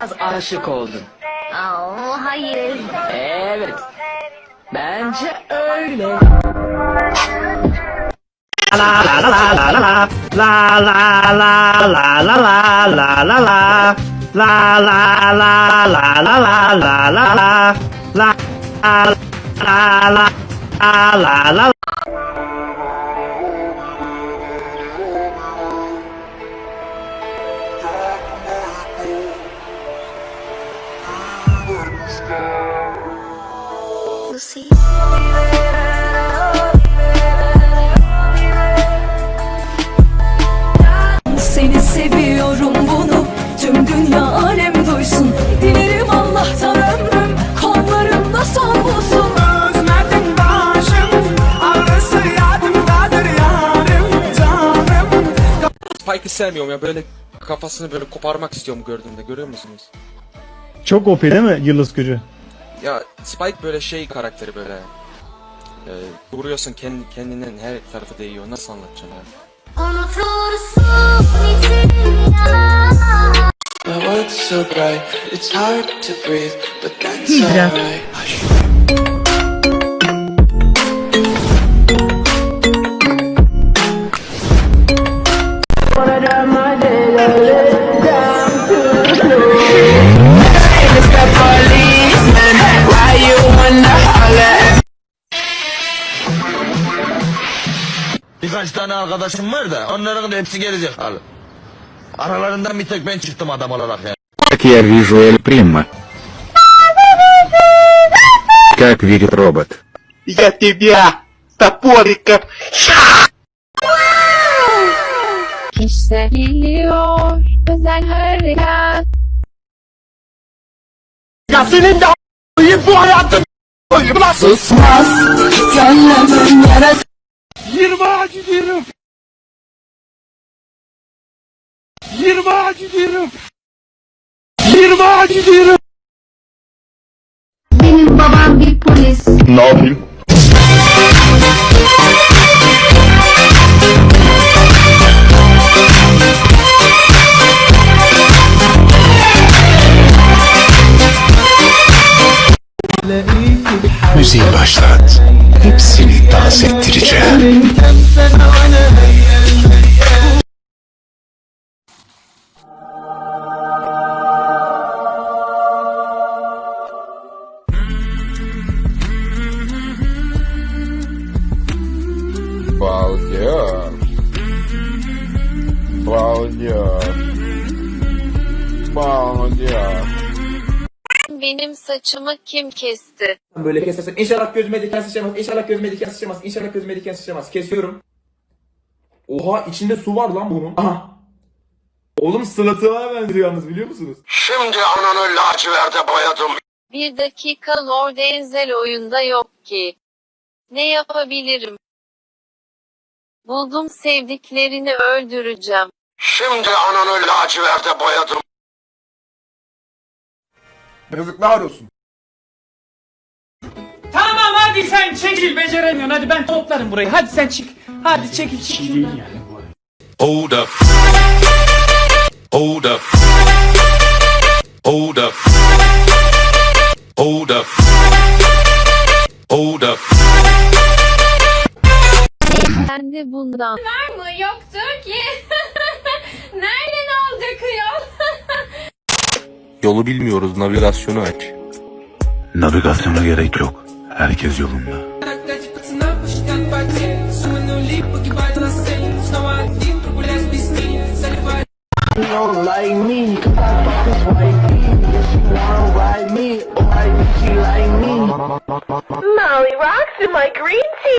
Az aşık oldun. Aa, hayır. Evet. Bence öyle. Seni sevmiyorum ya. Böyle kafasını böyle koparmak istiyorum gördüğümde. Görüyor musunuz? Çok OP değil mi Yıldız Gücü? Ya Spike böyle şey karakteri böyle. E, vuruyorsun kendi, kendinin her tarafı değiyor. Nasıl anlatacağım ya? The world's so bright It's hard to breathe But that's alright Birkaç tane arkadaşım var da onların da hepsi gelecek abi. Aralarından bir tek ben çıktım adam olarak yani. Как я вижу Эль Прима. Как видит робот. Я тебя топориком Hissediliyor özel harekat. Ya senin de a**ayım bu hayatın a**ayım lan Susmaz gönlümün yarası 20 ağacı diyorum 20 ağacı diyorum 20 ağacı diyorum Benim babam bir polis. Ne yapayım? Müziği başlat. Hepsini dans ettireceğim. Saçımı kim kesti? Böyle kesersen inşallah gözüme diken sıçramaz. İnşallah gözüme diken sıçramaz. İnşallah gözüme diken sıçramaz. Kesiyorum. Oha içinde su var lan bunun. Aha. Oğlum sılatuğa benziyor yalnız biliyor musunuz? Şimdi ananı laciverde boyadım. Bir dakika Lord Enzel oyunda yok ki. Ne yapabilirim? Buldum sevdiklerini öldüreceğim. Şimdi ananı laciverde boyadım. Yazıklar olsun. Tamam hadi sen çekil beceremiyorsun. Hadi ben toplarım burayı. Hadi sen çık. Hadi çekil çık. şuradan. Hold up. Hold up. Hold up. Hold up. Hold up. Ben de bundan. Var mı? Yoktur ki. Nereden aldık yol? Yolu bilmiyoruz navigasyonu aç. Navigasyona gerek yok. Herkes yolunda. Molly rocks in my green tea.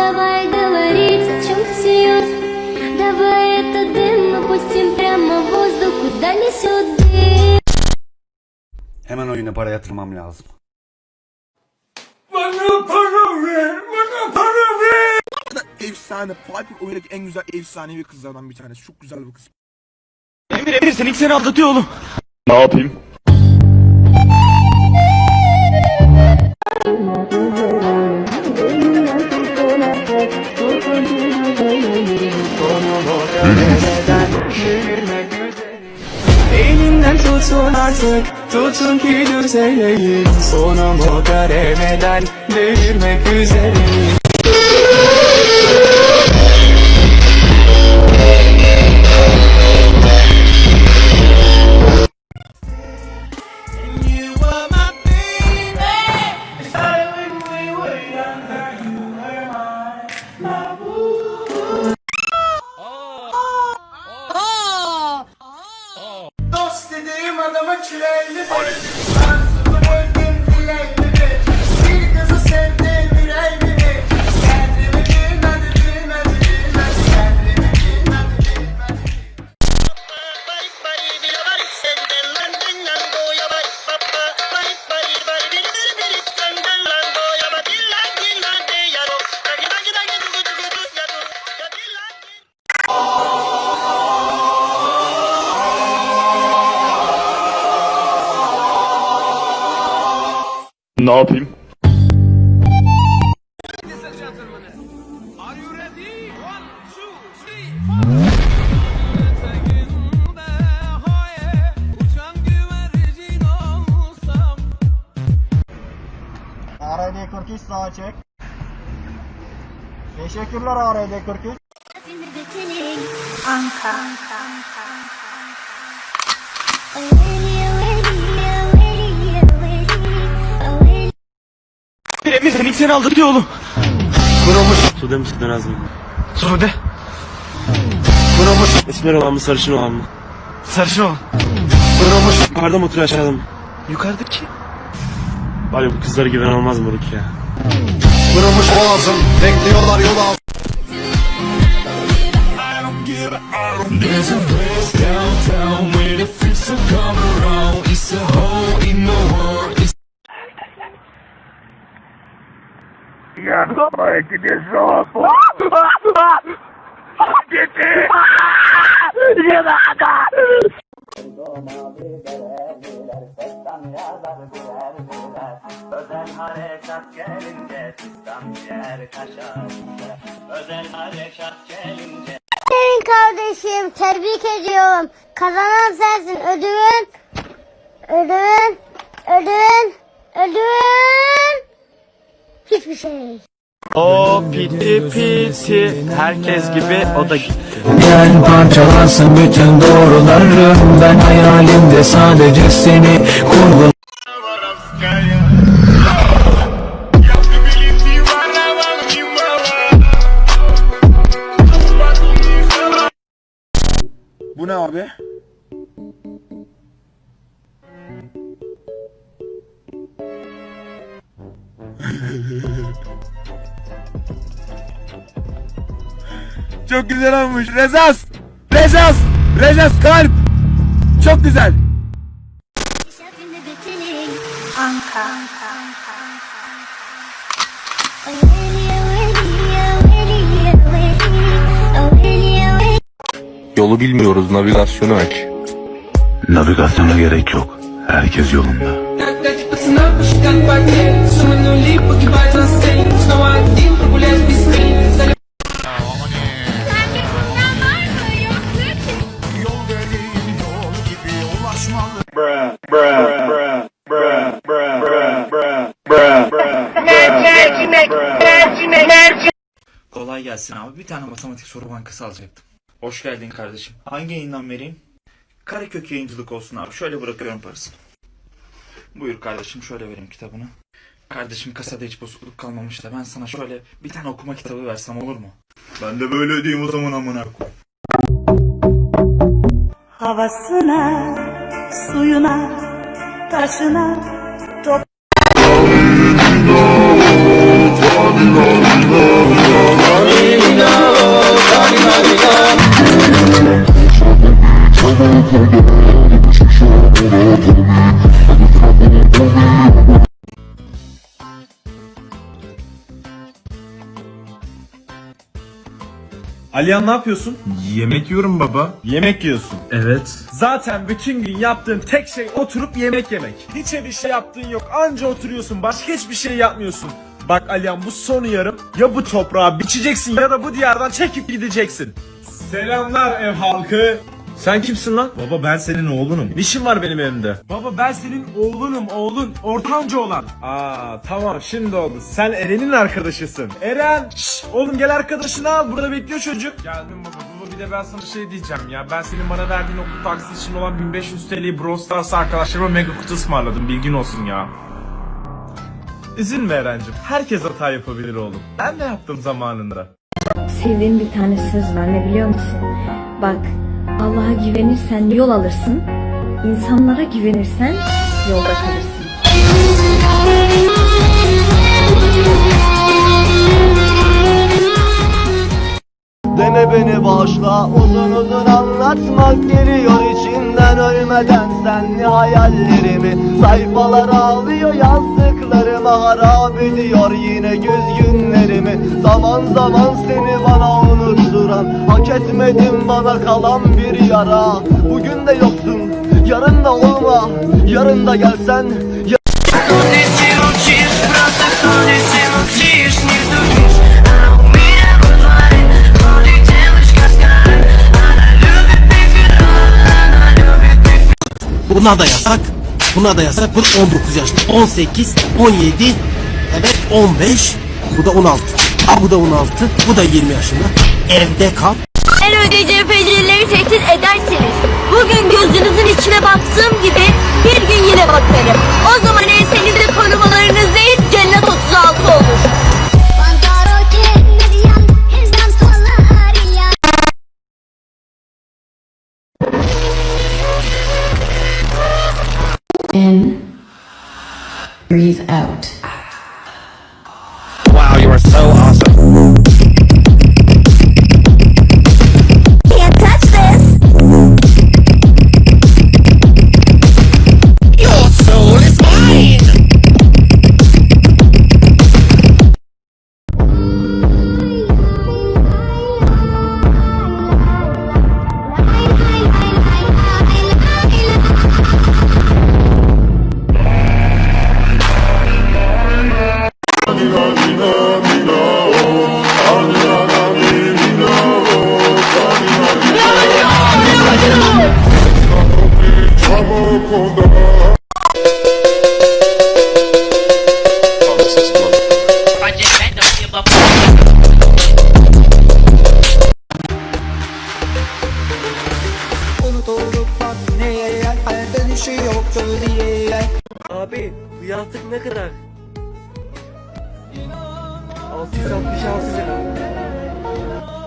Давай говорить, о чем всерьез Давай этот дым опустим прямо в воздух Куда несет дым Hemen oyuna para yatırmam lazım. Bana para ver! Bana para ver! Efsane. Fatih oyundaki en güzel efsanevi kızlardan bir tanesi. Çok güzel bir kız. Emir Emir sen ilk seni atlatıyor oğlum. Ne yapayım? Elimden tutun artık Tutun ki düzeleyim Sonumu göremeden Delirmek üzereyim dediğim Ne yapayım? ARD 43 sağa çek. Teşekkürler ARD 43. Emir Emir senin seni aldatıyor oğlum. Kurumuş. Sude misin lazım? Sude. Kurumuş. Esmer olan mı sarışın olan mı? Sarışın olan. Kurumuş. Yukarıda mı oturuyor aşağıda mı? Yukarıdaki. Var ya bu kızlara güven olmaz mı Ruki ya? Kırılmış boğazım. Bekliyorlar yola. Senin kardeşim tebrik ediyorum. Kazanan sensin. Ödülün, ödülün, ödülün, ödülün. Hiçbir şey. O piti piti herkes gibi o da gitti. Gel parçalansın bütün doğrularım Ben hayalimde sadece seni kurgularım Bu ne abi? Çok güzel olmuş. Rezas! Rezas! Rezas kalp! Çok güzel. Yolu bilmiyoruz navigasyonu aç. Navigasyona gerek yok. Herkes yolunda. Kolay gelsin abi. Bir tane matematik soru bankası alacaktım. Hoş geldin kardeşim. Hangi yayından vereyim? Karekök yayıncılık olsun abi. Şöyle bırakıyorum parasını. Buyur kardeşim şöyle vereyim kitabını. Kardeşim kasada hiç bozukluk kalmamış da ben sana şöyle bir tane okuma kitabı versem olur mu? Ben de böyle ödeyeyim o zaman amına koy. Havasına, suyuna, taşına Çok Alihan ne yapıyorsun? Yemek yiyorum baba. Yemek yiyorsun. Evet. Zaten bütün gün yaptığın tek şey oturup yemek yemek. Hiç bir şey yaptığın yok. Anca oturuyorsun. Başka hiçbir şey yapmıyorsun. Bak Alihan bu son uyarım. Ya bu toprağı biçeceksin ya da bu diyardan çekip gideceksin. Selamlar ev halkı. Sen kimsin lan? Baba ben senin oğlunum. Ne işin var benim evimde? Baba ben senin oğlunum oğlun. Ortanca olan. Aa tamam şimdi oldu. Sen Eren'in arkadaşısın. Eren! Şş, oğlum gel arkadaşını al. Burada bekliyor çocuk. Geldim baba. Baba bir de ben sana şey diyeceğim ya. Ben senin bana verdiğin okul taksi için olan 1500 TL'yi Brawl Stars arkadaşlarıma mega kutu ısmarladım. Bilgin olsun ya. Üzülme Eren'cim. Herkes hata yapabilir oğlum. Ben de yaptım zamanında. Sevdiğim bir tane söz var ne biliyor musun? Bak Allah'a güvenirsen yol alırsın. insanlara güvenirsen yolda kalırsın. Deme beni bağışla uzun uzun anlatmak geliyor içinden ölmeden senli hayallerimi Sayfalar ağlıyor yazdıklarıma harap ediyor yine güz günlerimi Zaman zaman seni bana unutturan hak etmedim bana kalan bir yara Bugün de yoksun yarın da olma yarın da gelsen Buna da yasak. Buna da yasak. Bu 19 yaşında. 18, 17, evet 15. Bu da 16. Aa, bu da 16. Bu da 20 yaşında. Evde kal. En ödeyeceği fecirleri tehdit ederseniz bugün gözünüzün içine baktığım bu yastık ne kadar? 666 lira.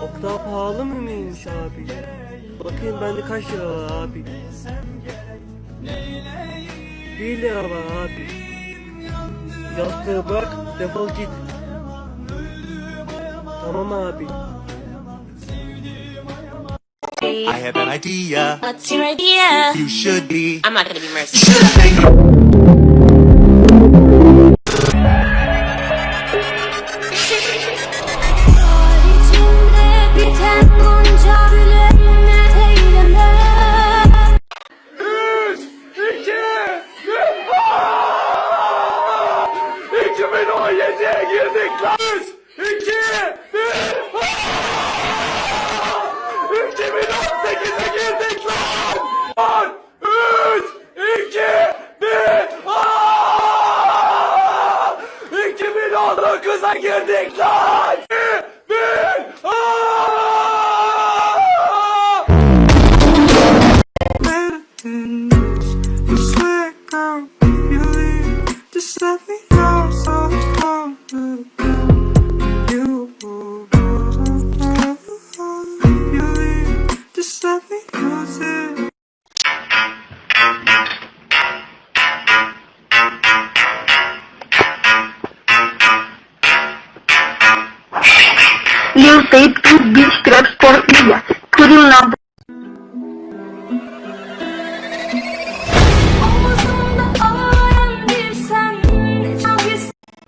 O kadar pahalı mıymış abi? Bakayım bende kaç lira var abi? 1 lira var abi. Yastığı bırak defol git. Tamam abi. I have an idea What's your idea? You should be I'm not gonna be merciful.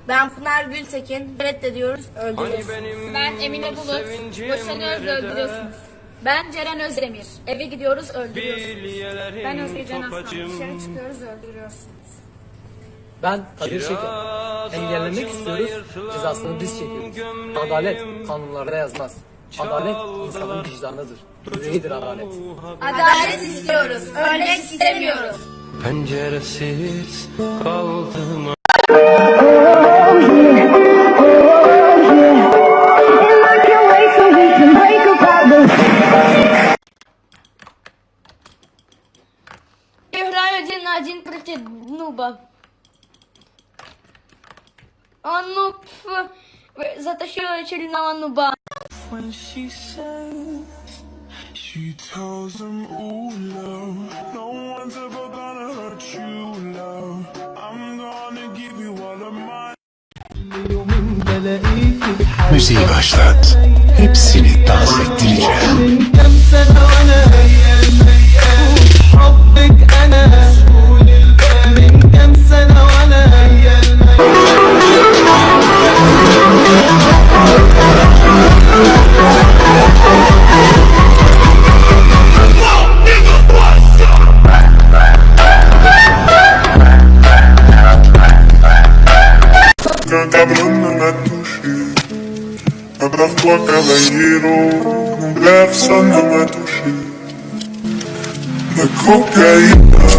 Ben Pınar Gültekin. Reddediyoruz, öldürüyoruz. Ben Emine Bulut. Boşanıyoruz, öldürüyorsunuz. Ben Ceren Özdemir. Eve gidiyoruz, öldürüyorsunuz. Ben Özge Can Aslan. Dışarı çıkıyoruz, öldürüyorsunuz. Ben Kadir Şeker. Engellemek istiyoruz, cezasını biz çekiyoruz. Adalet kanunlarda yazmaz. Adalet insanın vicdanıdır. Yüreğidir adalet. Adalet istiyoruz, ölmek istemiyoruz. Penceresiz kaldım э, затащил очередного нуба. when she said She tells him, ooh, love No one's ever gonna hurt you, love I'm gonna give you all of my Müziği başlat. Hepsini dans ettireceğim. Cabrón, Personne ne m'a touché. Ma cocaïne.